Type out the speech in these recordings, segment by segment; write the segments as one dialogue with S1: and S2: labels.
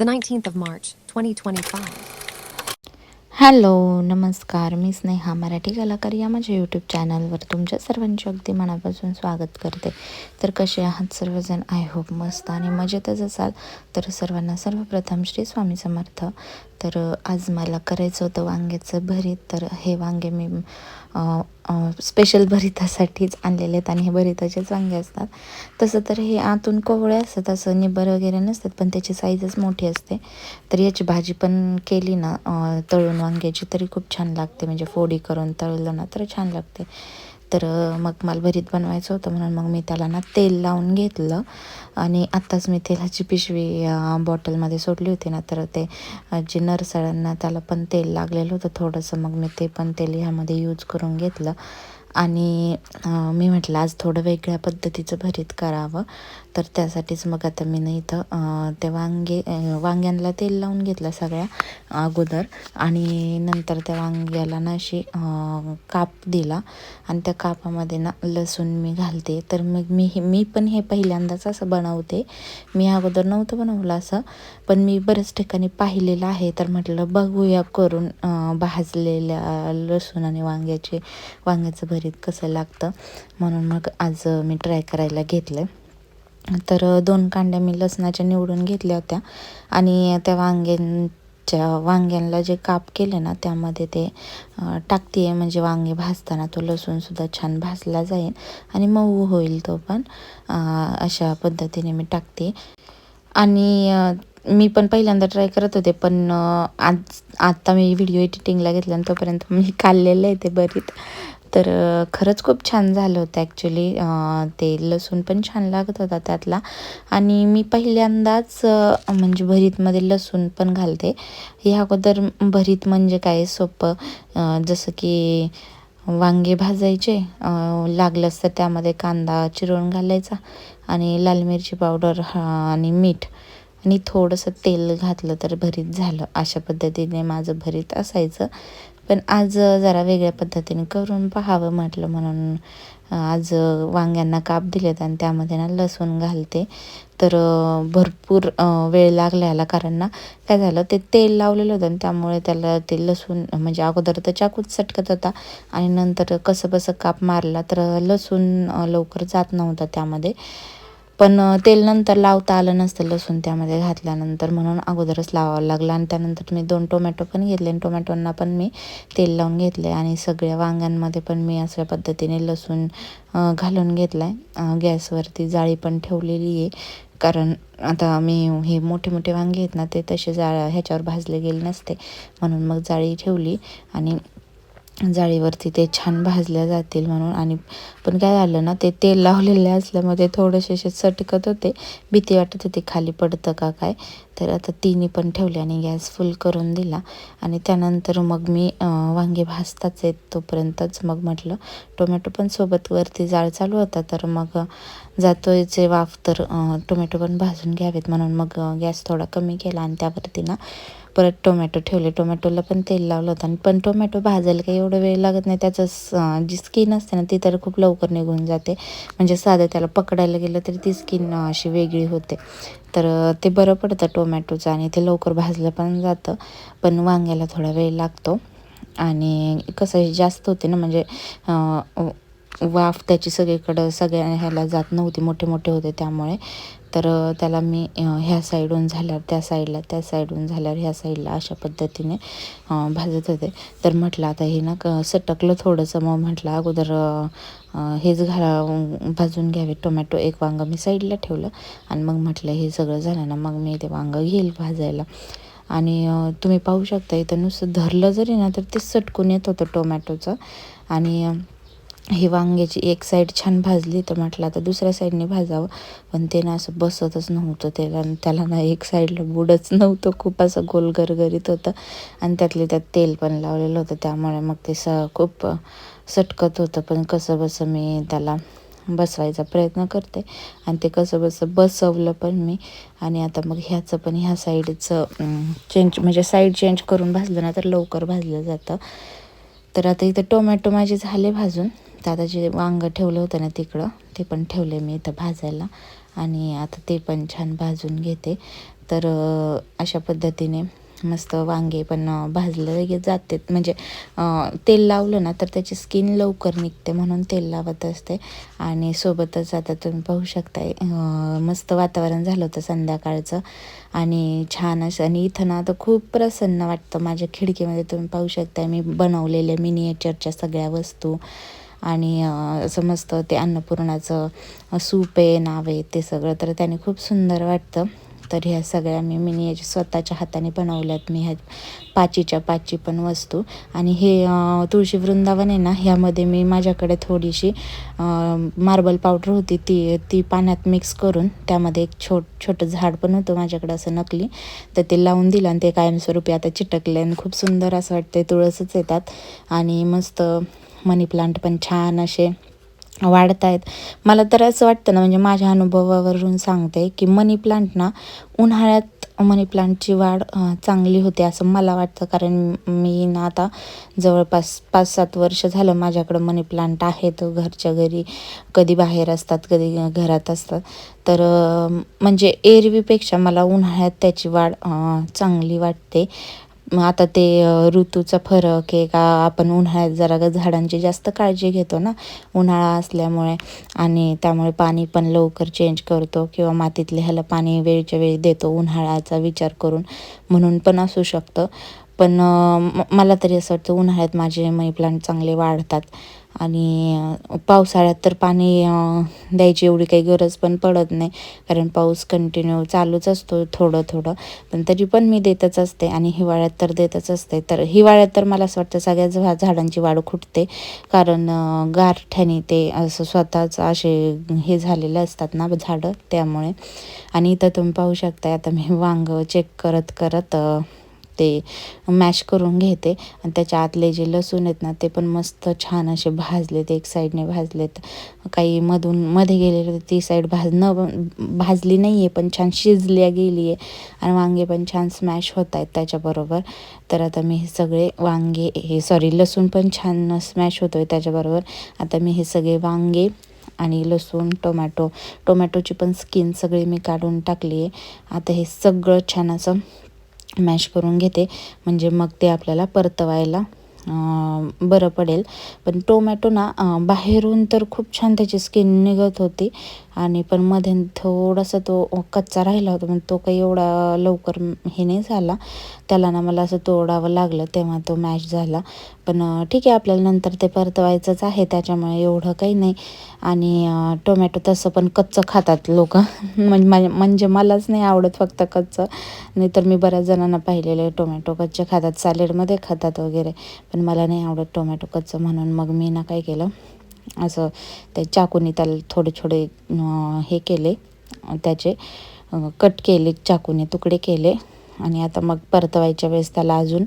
S1: the 19th of March, 2025.
S2: Hello नमस्कार. मी स्नेहा मराठी कलाकार या माझ्या यूट्यूब चॅनलवर तुमच्या सर्वांचे अगदी मनापासून स्वागत करते. तर कसे आहात सर्वजण? आय होप मस्त आणि मजेतच असाल. तर सर्वांना सर्वप्रथम श्री स्वामी समर्थ. तर आज मला करायचं होतं वांग्याचं भरीत. तर हे वांगे मी स्पेशल भरितासाठीच आणलेले आहेत आणि हे भरिताचेच वांगे असतात. तसं तर हे आतून कोवळे असतात असं निबर वगैरे नसतात पण त्याची साईजच मोठी असते. तर याची भाजी पण केली ना तळून वांग्याची तरी खूप छान लागते. म्हणजे फोडी करून तळलं ना तर छान लागते. तर मग मला भरीत बनवायचं होतं म्हणून मग मी त्याला ना तेल लावून घेतलं. आणि आत्ताच मी तेलाची पिशवी बॉटलमध्ये सोडली होती ना तर ते जे नरसळ्यांना त्याला पण तेल लागलेलं होतं थोडंसं मग मी ते पण तेल ह्यामध्ये यूज करून घेतलं. आणि मी म्हटलं आज थोडं वेगळ्या पद्धतीचं भरीत करावं. तर त्यासाठीच मग आता मी नाही इथं त्या ते वांगे वांग्यांना तेल लावून घेतलं सगळ्या अगोदर. आणि नंतर त्या वांग्याला ना अशी काप दिला. आणि त्या कापामध्ये ना लसूण मी घालते. तर मग मी हे मी पण हे पहिल्यांदाच असं बनवते. मी अगोदर नव्हतं बनवलं असं. पण मी बऱ्याच ठिकाणी पाहिलेलं आहे. तर म्हटलं बघूया करून भाजलेल्या लसूण आणि वांग्याचे वांग्याचं भरीत कसं लागतं. म्हणून मग आज मी ट्राय करायला घेतलं तर दोन कांड्या मी लसणाच्या निवडून घेतल्या होत्या. आणि त्या वांग्यांच्या वांग्यांना जे काप केले ना त्यामध्ये ते टाकते आहे म्हणजे वांगे भाजताना तो लसूणसुद्धा छान भाजला जाईल आणि मऊ होईल तो पण. अशा पद्धतीने मी टाकते. आणि मी पण पहिल्यांदा ट्राय करत होते पण आज आत्ता मी व्हिडिओ एडिटिंगला घेतला आणि तोपर्यंत मी काढलेलं आहे ते भरीत. तर खरंच खूप छान झालं होतं ॲक्च्युली ते लसूण पण छान लागत होता त्यातला. आणि मी पहिल्यांदाच म्हणजे भरीतमध्ये लसूण पण घालते. ह्या अगोदर भरीत म्हणजे काय सोपं? जसं की वांगे भाजायचे लागलंच तर त्यामध्ये कांदा चिरून घालायचा आणि लाल मिरची पावडर आणि मीठ. आणि थोडंसं तेल घातलं तर भरीत झालं. अशा पद्धतीने माझं भरीत असायचं. पण आज जरा वेगळ्या पद्धतीने करून पाहावं म्हटलं म्हणून आज वांग्यांना काप दिलेत आणि त्यामध्ये ना लसूण घालते. तर भरपूर वेळ लागला याला कारण ना काय झालं ते तेल लावलेलं होतं आणि त्यामुळे त्याला ते लसूण म्हणजे अगोदर तर चाकूच सटकत होता आणि नंतर कसं बसं काप मारला तर लसूण लवकर जात नव्हता त्यामध्ये. पण तेल नंतर लावता आलं नसतं लसूण त्यामध्ये घातल्यानंतर म्हणून अगोदरच लावावं लागलं. आणि त्यानंतर मी दोन टोमॅटो पण घेतले आणि टोमॅटोंना पण मी तेल लावून घेतले आणि सगळ्या वांग्यांमध्ये पण मी अशा पद्धतीने लसूण घालून घेतला आहे गॅसवरती जाळी पण ठेवलेली आहे. कारण आता मी हे मोठे मोठे वांगे आहेत ना ते तसे जा ह्याच्यावर भाजले गेले नसते. म्हणून मग जाळी ठेवली आणि जाळीवरती ते छान भाजल्या जातील म्हणून. आणि पण काय झालं ना ते तेल लावलेले असल्यामुळे ते थोडेसे असे सटकत होते. भीती वाटत होती खाली पडतं का काय? तर आता तिन्ही पण ठेवले आणि गॅस फुल करून दिला. आणि त्यानंतर मग मी वांगे भाजताच आहेत तोपर्यंतच मग म्हटलं टोमॅटो पण सोबत वरती जाळ चालू होता तर मग जातोय जे वाफ तर टोमॅटो पण भाजून घ्यावेत म्हणून मग गॅस थोडा कमी केला आणि त्यावरती ना परत टोमॅटो ठेवले. टोमॅटोला पण तेल लावलं होतं आणि पण टोमॅटो भाजायला काही एवढं वेळ लागत नाही. त्याचं जी स्किन असते ना ती तर खूप लवकर निघून जाते. म्हणजे साधं त्याला पकडायला गेलं तरी ती स्किन अशी वेगळी होते. तर ते बरं पडतं टोमॅटोचं आणि ते लवकर भाजलं पण जातं पण वांग्याला थोडा वेळ लागतो. आणि कसं जास्त होते ना म्हणजे वाफ त्याची सगळीकडं सगळ्या ह्याला जात नव्हती मोठे मोठे होते त्यामुळे. तर त्याला मी ह्या साईडहून झाल्यावर त्या साईडला त्या साईडहून झाल्यावर ह्या साईडला अशा पद्धतीने भाजत होते. तर म्हटलं आता हे ना क सटकलं थोडंसं मग म्हटलं अगोदर हेच घाला भाजून घ्यावे. टोमॅटो एक वांगं मी साईडला ठेवलं आणि मग म्हटलं हे सगळं झालं ना मग मी ते वांगं घेईल भाजायला. आणि तुम्ही पाहू शकता इथं नुसतं धरलं जरी ना तर ते सटकून येत होतं टोमॅटोचं. आणि ही वांग्याची एक साईड छान भाजली तर म्हटलं आता दुसऱ्या साईडने भाजावं. पण ते ना असं बसतच नव्हतं त्याला त्याला ना एक साईडला बुडच नव्हतं. खूप असं गोल गरगरीत होतं. आणि त्यातले त्यात तेल पण लावलेलं होतं. त्यामुळे मग ते स खूप सटकत होतं. पण कसं बसं मी त्याला बसवायचा प्रयत्न करते. आणि ते कसं बसं बसवलं पण मी. आणि आता मग ह्याचं पण ह्या साईडचं चेंज म्हणजे साईड चेंज करून भाजलं ना तर लवकर भाजलं जातं. तर आता इथं टोमॅटो माझे झाले भाजून. आता जे वांगं ठेवलं होतं ना तिकडं ते पण ठेवले मी इथं भाजायला. आणि आता ते पण छान भाजून घेते. तर अशा पद्धतीने मस्त वांगे पण भाजले जाते. म्हणजे तेल लावलं ना तर त्याची स्किन लवकर निघते म्हणून तेल लावत असते. आणि सोबतच आता तुम्ही पाहू शकताय मस्त वातावरण झालं होतं संध्याकाळचं. आणि छान असं आणि इथं ना आता खूप प्रसन्न वाटतं. माझ्या खिडकीमध्ये तुम्ही पाहू शकताय मी बनवलेल्या मिनिएचरच्या सगळ्या वस्तू. आणि असं मस्त ते अन्नपूर्णाचं सूप आहे नाव आहे ते सगळं. तर त्याने खूप सुंदर वाटतं. तर ह्या सगळ्या मी मिनिएचर स्वतःच्या हाताने बनवल्यात. मी ह्या पाचीच्या पाची पण वस्तू. आणि हे तुळशी वृंदावन आहे ना ह्यामध्ये मी माझ्याकडे थोडीशी मार्बल पावडर होती ती ती पाण्यात मिक्स करून त्यामध्ये एक छोट छोटं झाड पण होतं माझ्याकडे असं नकली. तर ते लावून दिलं आणि ते कायमस्वरूपी आता चिटकले आणि खूप सुंदर असं वाटतं तुळसच येतात. आणि मस्त मनी प्लांट पण छान असे वाढत आहेत मला तर असं वाटतं ना म्हणजे माझ्या अनुभवावरून सांगते की मनी प्लांट ना उन्हाळ्यात मनी प्लांटची वाढ चांगली होते असं मला वाटतं. कारण मी ना आता जवळपास पाच सात वर्ष झालं माझ्याकडं मनी प्लांट आहेत घरच्या घरी. कधी बाहेर असतात कधी घरात असतात. तर म्हणजे एरवीपेक्षा मला उन्हाळ्यात त्याची वाढ चांगली वाटते. आता ते ऋतूचा फरक आहे का? आपण उन्हाळ्यात जरा झाडांची जास्त काळजी घेतो ना उन्हाळा असल्यामुळे. आणि त्यामुळे पाणी पण लवकर चेंज करतो किंवा मातीतले ह्याला पाणी वेळच्या वेळी देतो उन्हाळ्याचा विचार करून. म्हणून पण असू शकतं. पण म- मला तरी असं वाटतं उन्हाळ्यात माझे मनी प्लांट चांगले वाढतात. आणि पावसाळ्यात तर पाणी द्यायची एवढी काही गरज पण पडत नाही. कारण पाऊस कंटिन्यू चालूच असतो थोडं थोडं. पण तरी पण मी देतच असते आणि हिवाळ्यात तर देतच असते. तर हिवाळ्यात तर मला असं वाटतं सगळ्याच झा झाडांची वाढ खुटते. कारण गारठ्याने ते असं स्वतःच असे हे झालेले असतात ना झाडं त्यामुळे. आणि इथं तुम्ही पाहू शकता आता मी वांग चेक करत करत ते मॅश करून घेते. आणि त्याच्या आतले जे लसूण आहेत ना ते पण मस्त छान असे भाजलेत एक साईडने भाजलेत. काही मधून मध्ये गेलेले ती साईड भाज न भाजली नाही आहे पण छान शिजल्या गेली आहे आणि वांगे पण छान स्मॅश होत आहेत त्याच्याबरोबर. तर आता मी हे सगळे वांगे हे सॉरी लसूण पण छान स्मॅश होतो आहे त्याच्याबरोबर. आता मी हे सगळे वांगे आणि लसूण टोमॅटो टोमॅटोची पण स्किन सगळी मी काढून टाकली आहे आता हे सगळं छान असं मॅश करून घेते. म्हणजे मग ते आपल्याला परतवायला बरं पडेल. पण टोमॅटो ना बाहेरून तर खूप छान त्याची स्किन निघत होती. आणि पण मध्ये थोडासा तो कच्चा राहिला होता म्हणजे तो काही एवढा लवकर हे नाही झाला. त्याला ना मला असं तोडावं लागलं तेव्हा तो मॅश झाला. पण ठीक आहे आपल्याला नंतर ते परतवायचंच आहे त्याच्यामुळे एवढं काही नाही. आणि टोमॅटो तसं पण कच्चं खातात लोक. म्हणजे म्हणजे मलाच नाही आवडत फक्त कच्चं. नाही तर मी बऱ्याच जणांना पाहिलेलं आहे टोमॅटो कच्चे खातात सॅलेडमध्ये खातात वगैरे. पण पण मला नाही आवडत टोमॅटो कच्चं म्हणून. मग मी ना काय केलं असं ते चाकूने त्याला थोडे थोडे हे केले त्याचे कट केले चाकूने तुकडे केले. आणि आता मग परतवायच्या वेळेस त्याला अजून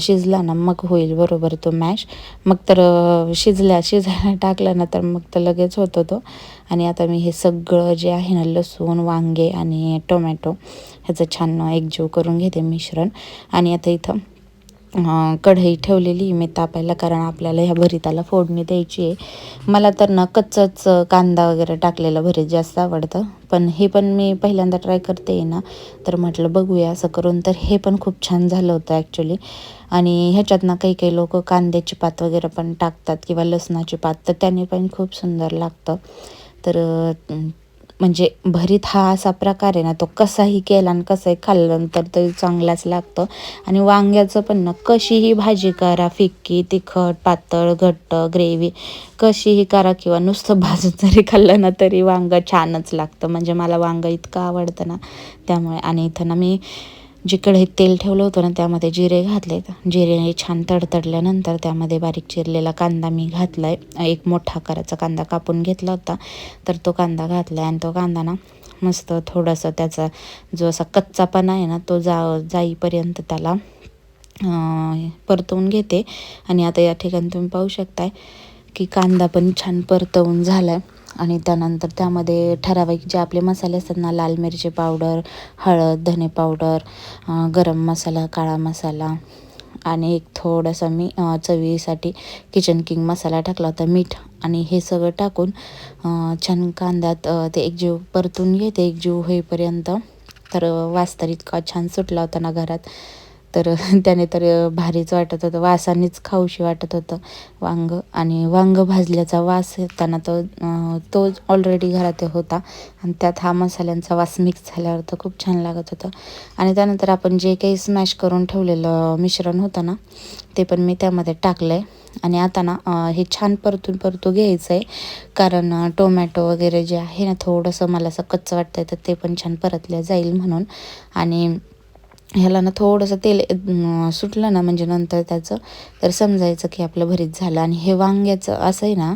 S2: शिजला ना मग होईल बरोबर तो मॅश मग तर शिजल्या शिजायला टाकला ना तर मग तर लगेच होतो तो आणि आता मी हे सगळं जे आहे ना लसूण वांगे आणि टोमॅटो ह्याचं छान एकजीव करून घेते मिश्रण. आणि आता इथं कढई ठेवलेली मी तापायला कारण आपल्याला ह्या भरीताला फोडणी द्यायची आहे. मला तर ना कच्चाच कांदा वगैरे टाकलेलं भरीत जास्त आवडतं. पण हे पण मी पहिल्यांदा ट्राय करते ना. तर म्हटलं बघूया असं करून. तर हे पण खूप छान झालं होतं ॲक्च्युली आणि ह्याच्यात ना काही काही लोक कांद्याची पात वगैरे पण टाकतात किंवा लसणाची पात. तर त्याने पण खूप सुंदर लागतं. तर म्हणजे भरीत हा असा प्रकार आहे ना तो कसाही केला आणि कसाही खाल्लं तर चांगलाच लागतं. आणि वांग्याचं पण ना कशीही भाजी करा फिक्की तिखट पातळ घट्ट ग्रेव्ही कशीही करा किंवा नुसतं भाजून जरी खाल्लं ना तरी वांगं छानच लागतं. म्हणजे मला वांगं इतकं आवडतं ना त्यामुळे. आणि इथं ना मी जे कढईत तेल ठेवलं होतं ना त्यामध्ये जिरे घातले जिरे छान तडतडल्यानंतर त्यामध्ये बारीक चिरलेला कांदा मी घातला आहे एक मोठा आकाराचा कांदा कापून घेतला होता. तर तो कांदा घातला आणि तो कांदा ना मस्त थोडासा त्याचा जो असा कच्चापणा आहे ना तो जा जाईपर्यंत त्याला परतवून घेते. आणि आता या ठिकाणी तुम्ही पाहू शकताय की कांदा पण छान परतवून झाला आहे आणि त्यानंतर त्यामध्ये ठराविक जे आपले मसाले असतात ना लाल मिरची पावडर हळद धने पावडर गरम मसाला काळा मसाला आणि एक थोडासा मी चवीसाठी किचन किंग मसाला टाकला होता मीठ. आणि हे सगळं टाकून छान कांद्यात ते एकजीव परतून घेते एकजीव होईपर्यंत. तर वास तर इतका छान सुटला होता ना घरात. तर त्याने तर भारीच वाटत होतं. वासानेच खाऊशी वाटत होतं. वांग आणि वांग भाजल्याचा वास येताना तो तो ऑलरेडी घरात होता. आणि त्यात हा मसाल्यांचा वास मिक्स झाल्यावर तर खूप छान लागत होतं. आणि त्यानंतर आपण जे काही स्मॅश करून ठेवलेलं मिश्रण होतं ना ते पण मी त्यामध्ये टाकलं आहे आणि आता ना हे छान परतून परतू घ्यायचं आहे कारण टोमॅटो वगैरे जे आहे ना थोडंसं मला असं कच्चं वाटतं तर ते पण छान परतलं जाईल म्हणून. आणि ह्याला ना थोडंसं तेल सुटलं ना म्हणजे नंतर त्याचं तर समजायचं की आपलं भरीत झालं. आणि हे वांग्याचं असं आहे ना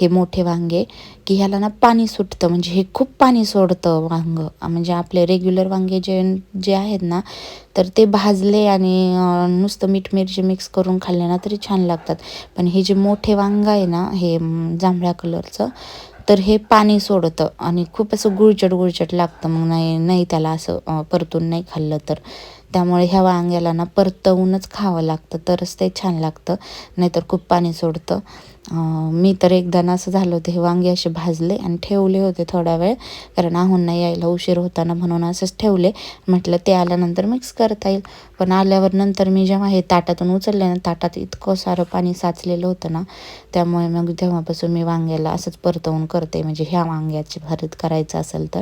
S2: हे मोठे वांगे की ह्याला ना पाणी सुटतं. म्हणजे हे खूप पाणी सोडतं वांग. म्हणजे आपले रेग्युलर वांगे जे जे आहेत ना तर ते भाजले आणि नुसतं मीठ मिरची मिक्स करून खाल्ले ना तरी छान लागतात. पण हे जे मोठे वांग आहे ना हे जांभळ्या कलरचं तर हे पाणी सोडतं आणि खूप असं गुळचट गुळचट लागतं. मग नाही नाही त्याला असं परतून नाही खाल्लं तर. त्यामुळे ह्या वांग्याला ना परतवूनच खावं लागतं. तरच ते छान लागतं. नाहीतर खूप पाणी सोडतं. मी तर एकदा ना असं झालं होतं हे वांगे असे भाजले आणि ठेवले होते थोडा वेळ कारण आहून यायला उशीर होता ना म्हणून असंच ठेवले. म्हटलं ते आल्यानंतर मिक्स करता येईल. पण आल्यावर नंतर मी जेव्हा हे ताटातून उचलले ना ताटात इतकं सारं पाणी साचलेलं होतं ना त्यामुळे मग तेव्हापासून मी वांग्याला असंच परतवून करते. म्हणजे ह्या वांग्याची भरीत करायचं असेल तर.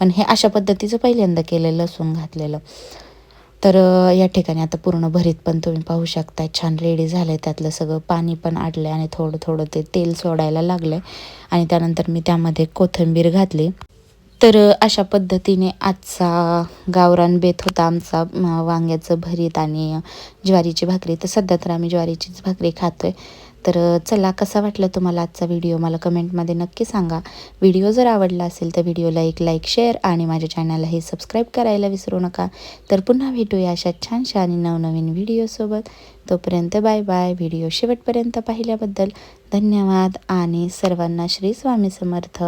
S2: पण हे अशा पद्धतीचं पहिल्यांदा केलं लसूण घातलेलं. तर या ठिकाणी आता पूर्ण भरीत पण तुम्ही पाहू शकता छान रेडी झालं आहे त्यातलं सगळं. पाणी पण आडलं आणि थोडं थोडं ते तेल सोडायला लागलं आहे आणि त्यानंतर मी त्यामध्ये कोथिंबीर घातली. तर अशा पद्धतीने आजचा गावरान बेत होता आमचा. वांग्याचं भरीत आणि ज्वारीची भाकरी. तर सध्या तर आम्ही ज्वारीचीच भाकरी खातो आहे तर चला कसा वाटला तुम्हाला आजचा व्हिडिओ? मला कमेंटमध्ये नक्की सांगा. व्हिडिओ जर आवडला असेल तर व्हिडिओला एक लाईक शेअर आणि माझ्या चॅनललाही सबस्क्राईब करायला विसरू नका. तर पुन्हा भेटूया अशा छानशा आणि नवनवीन व्हिडिओसोबत तोपर्यंत बाय बाय. व्हिडिओ शेवटपर्यंत पाहिल्याबद्दल धन्यवाद आणि सर्वांना श्री स्वामी समर्थ.